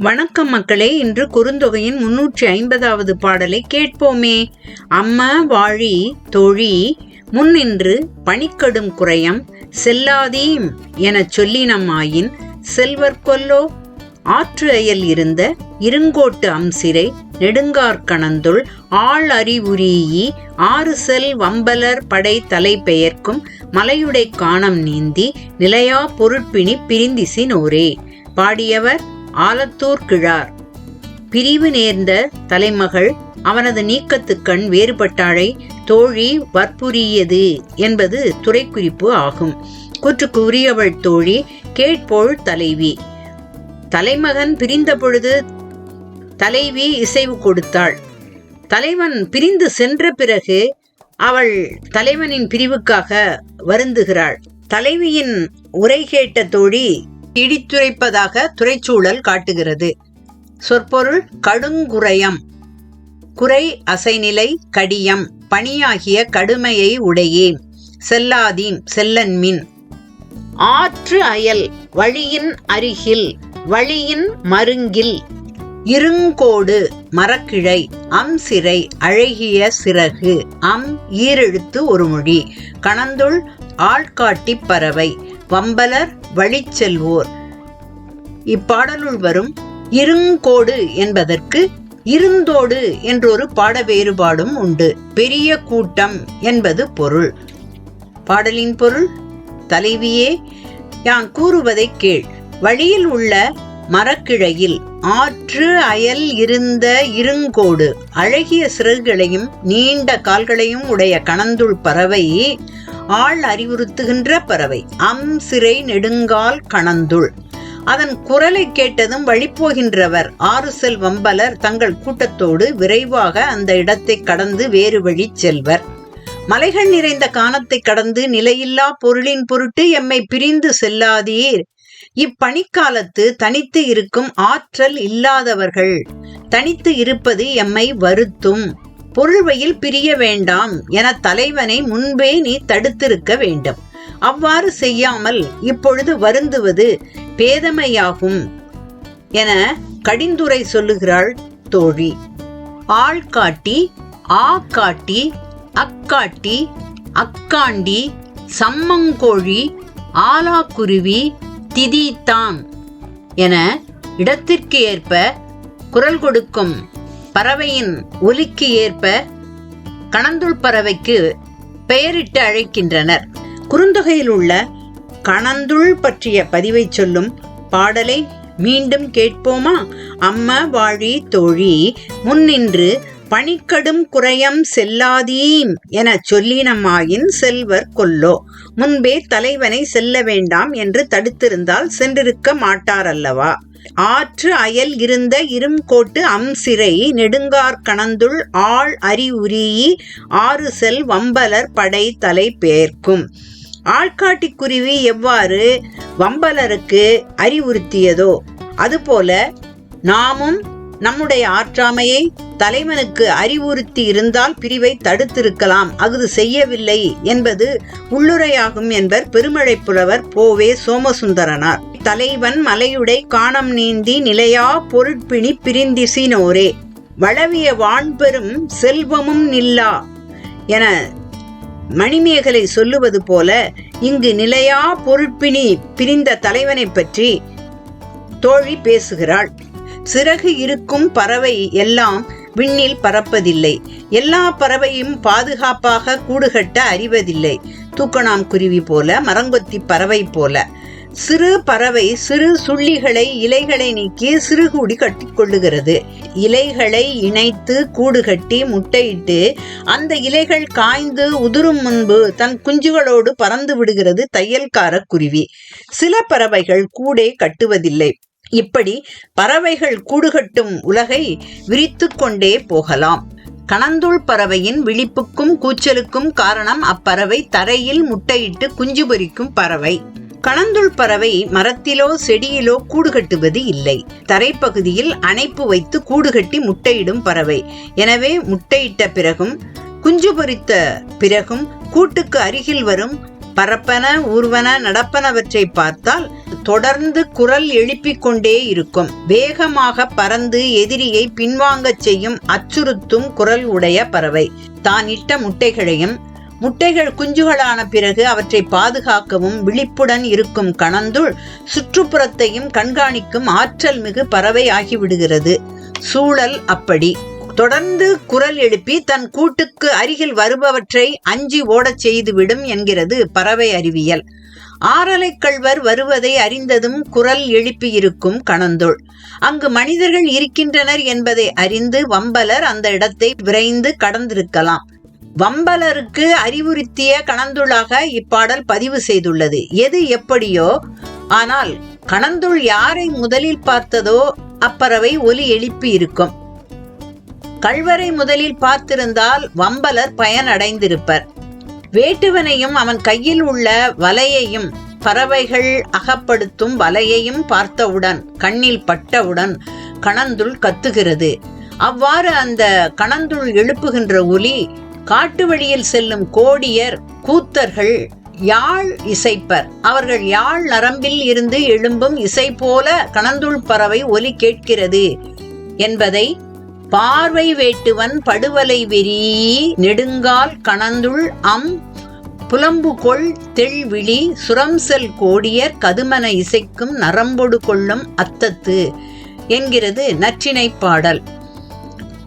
வணக்கம் மக்களே இன்று குறுந்தொகையின் முன்னூற்றி ஐம்பதாவது பாடலை கேட்போமே. அம்ம வாழி தொழி முன்னின்று பணிக்கடும் குறையம் செல்லாதீம் எனச் சொல்லினமாயின் செல்வர் கொல்லோ. ஆற்று அயல் இருந்த இருங்கோட்டு அம்சிரை நெடுங்கார்கணந்துள் ஆள் அறிவுரீயி ஆறு செல் வம்பலர் படை தலை பெயர்க்கும் மலையுடை காணம் நீந்தி நிலையா பொருட்பிணி பிரிந்திசினோரே பாடியவர் ஆலத்தூர் கிழார். பிரிவு நேர்ந்த தலைமகள் அவனது நீக்கத்துக்கண் வேறுபட்டாளை தோழி வற்புரியது என்பது துறைக்குறிப்பு ஆகும். கூற்றுக்கு உரியவள் தோழி கேட்போள் தலைவி. தலைமகன் பிரிந்த பொழுது தலைவி இசைவு கொடுத்தாள். தலைவன் பிரிந்து சென்ற பிறகு அவள் தலைவனின் பிரிவுக்காக வருந்துகிறாள். தலைவியின் உரை கேட்ட தோழி இடித்துரைப்பதாக துறைச்சூழல் காட்டுகிறது. சொற்பொருள் கடுங்குறையம். குறை அசைநிலை கடியம். பணியாகிய கடுமையை உடையேன். செல்லாதீன் செல்லன்மின். ஆற்று அயல் வழியின் அருகில் வழியின் மருங்கில். இருங்கோடு மரக்கிழை அம் சிறை அழகிய சிறகு அம் ஈரெழுத்து ஒரு மொழி. கணந்துள் ஆள்காட்டி பறவை வம்பலர் வழிச்செல்வோர். இப்பாடலுள் வரும் இருங்கோடு என்பதற்கு இருந்தோடு என்றொரு பாட வேறுபாடும் உண்டு. பெரிய கூட்டம் என்பது பொருள். பாடலின் பொருள் தலைவியே யான் கூறுவதை கேள். வழியில் உள்ள மரக்கிழையில் ஆற்று அயல் இருந்த இருங்கோடு அழகிய சிறகுகளையும் நீண்ட கால்களையும் உடைய கணந்துள் பறவை ஆள் அறிவுறுத்துகின்ற பறவை. அம் சிறை நெடுங்கால் கணந்துள். அதன் குரலை கேட்டதும் வழிபோகின்றவர் ஆறு செல் வம்பலர் தங்கள் கூட்டத்தோடு விரைவாக அந்த இடத்தை கடந்து வேறு வழி செல்வர். மலைகள் நிறைந்த காணத்தை கடந்து நிலையில்லா பொருளின் பொருட்டு எம்மை பிரிந்து செல்லாதீர். இப்பணிக்காலத்து தனித்து இருக்கும் ஆற்றல் இல்லாதவர்கள் தனித்து இருப்பது எம்மை வருத்தும். பொருள்வையில் பிரிய வேண்டாம் என தலைவனை முன்பே நீ தடுத்திருக்க வேண்டும். அவ்வாறு செய்யாமல் இப்பொழுது வருந்துவது பேதமையாகும் என கடிந்துரை சொல்லுகிறாள் தோழி. ஆள் காட்டி ஆ காட்டி அக்காட்டி அக்காண்டி சம்மங்கோழி ஆலாக்குருவி திதி தாம் என இடத்திற்கு ஏற்ப குரல் கொடுக்கும் பறவையின் ஒலிக்கு ஏற்ப கணந்துள் பறவைக்கு பெயரிட்டு அழைக்கின்றனர். குறுந்தொகையில் உள்ள கணந்துள் பற்றிய பதிவை சொல்லும் பாடலை மீண்டும் கேட்போமா? அம்ம வாழி தோழி முன்னின்று பணிக்கடும் குறையம் செல்லாதீம் என சொல்லினமாயின் செல்வர் கொல்லோ. முன்பே தலைவனை செல்ல வேண்டாம் என்று தடுத்திருந்தால் சென்றிருக்க மாட்டாரல்லவா? ஆற்று அயல் இருந்த இரும்கோட்டு அம்சிறை நெடுங்கார் கணந்துள் ஆள் அறிவுரியி ஆறு செல் வம்பலர் படை தலை பெயர்க்கும் ஆள்காட்டி குருவி எவ்வாறு வம்பலருக்கு அறிவுறுத்தியதோ அதுபோல நாமும் நம்முடைய ஆற்றாமையை தலைவனுக்கு அறிவுறுத்தி இருந்தால் பிரிவை தடுத்திருக்கலாம். அஃது செய்யவில்லை என்பது உள்ளுரையாகும் என்பர் பெருமழை புலவர் போவே சோமசுந்தரனார். தலைவன் மலையுடை காணம் நீந்தி நிலையா பொருட்பிணி பிரிந்திசினோரே. வளவிய வான்பெரும் செல்வமும் நில்லா என மணிமேகலை சொல்லுவது போல இங்கு நிலையா பொருட்பிணி பிரிந்த தலைவனை பற்றி தோழி பேசுகிறாள். சிறகு இருக்கும் பறவை எல்லாம் விண்ணில் பறப்பதில்லை. எல்லா பறவையும் பாதுகாப்பாக கூடுகட்ட அறிவதில்லை. தூக்கணாம் குருவி போல மரங்கொத்தி பறவை போல. சிறு பறவை சிறு சுள்ளிகளை இலைகளை நீக்கி சிறுகூடி கட்டிக்கொள்ளுகிறது இலைகளை இணைத்து கூடு கட்டி முட்டையிட்டு அந்த இலைகள் காய்ந்து உதிரும் முன்பு தன் குஞ்சுகளோடு பறந்து விடுகிறது தையல்கார குருவி. சில பறவைகள் கூடே கட்டுவதில்லை. இப்படி பறவைகள் கூடுகட்டும் உலகை விரித்து கொண்டே போகலாம். கணந்துள் பறவையின் விழிப்புக்கும் கூச்சலுக்கும் காரணம் அப்பறவை தரையில் முட்டையிட்டு குஞ்சு பொறிக்கும் பறவை. கணந்துள் பறவை மரத்திலோ செடியிலோ கூடு கட்டுவது இல்லை. தரைப்பகுதியில் அணைப்பு வைத்து கூடு கட்டி முட்டையிடும் பறவை. எனவே முட்டையிட்ட பிறகும் குஞ்சு பொறித்த பிறகும் கூட்டுக்கு அருகில் வரும் பரப்பன ஊர்வன நடப்பனவற்றை பார்த்தால் தொடர்ந்து குரல் எழுப்பிக் கொண்டே இருக்கும். வேகமாக பறந்து எதிரியை பின்வாங்கச் செய்யும் அச்சுறுத்தும் குரல் உடைய பறவை. தான் இட்ட முட்டைகளையும் முட்டைகள் குஞ்சுகளான பிறகு அவற்றை பாதுகாக்கவும் விழிப்புடன் இருக்கும் கணந்துள் சுற்றுப்புறத்தையும் கண்காணிக்கும் ஆற்றல் மிகு பறவை ஆகிவிடுகிறது. சூழல் அப்படி. தொடர்ந்து குரல் எழுப்பி தன் கூட்டுக்கு அருகில் வருபவற்றை அஞ்சி ஓடச் செய்துவிடும் என்கிறது பறவை அறிவியல். ஆரலைக்கள்வர் கள்வர் வருவதை அறிந்ததும் குரல் எழுப்பியிருக்கும் கணந்தோள். அங்கு மனிதர்கள் இருக்கின்றனர் என்பதை அறிந்து வம்பலர் அந்த இடத்தை விரைந்து கடந்திருக்கலாம். வம்பலருக்கு அறிவுறுத்திய கணந்துளாக இப்பாடல் பதிவு செய்துள்ளது. எது எப்படியோ ஆனால் கணந்துள் யாரை முதலில் பார்த்ததோ அப்பறவை ஒலி எழுப்பி இருக்கும் கல்வரை முதலில் பார்த்திருந்தால் வம்பலர் பயனடைந்திருப்பர். வேட்டுவனையும் அவன் கையில் உள்ள வலையையும் பறவைகள் அகப்படுத்தும் வலையையும் பார்த்தவுடன் கண்ணில் பட்டவுடன் கணந்துள் கத்துகிறது. அவ்வாறு அந்த கணந்துள் எழுப்புகின்ற ஒலி காட்டு வழியில் செல்லும் கோடியர் கூத்தர்கள் யாழ் இசைப்பர். அவர்கள் யாழ் நரம்பில் இருந்து எழும்பும் இசை போல கணந்துள் பறவை ஒலி கேட்கிறது என்பதை பார்வை வேட்டுவன் படுவலை வெறி நெடுங்கால் கணந்துள் அம் புலம்புகொள் தெள்விழி சுரம்செல் கோடியர் கதுமன இசைக்கும் நரம்பொடு கொள்ளும் அத்தத்து என்கிறது நற்றினை பாடல்.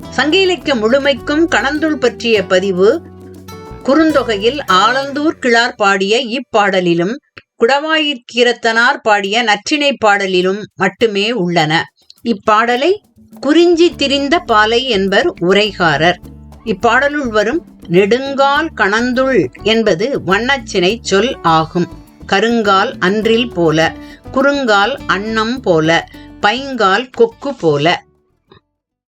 சங்க இலக்கிய முழுமைக்கும் கணந்துள் பற்றிய பதிவு குறுந்தொகையில் ஆலந்தூர் கிழார் பாடிய இப்பாடலிலும் குடவாயிற்கீரத்தனார் பாடிய நற்றினை பாடலிலும் மட்டுமே உள்ளன. இப்பாடலை குறிஞ்சி திரிந்த பாலை என்பர் உரைகாரர். இப்பாடலுள் வரும் நெடுங்கால் கணந்துள் என்பது வண்ணச்சினை சொல் ஆகும். கருங்கால் அன்றில் போல குறுங்கால் அன்னம் போல பைங்கால் கொக்கு போல.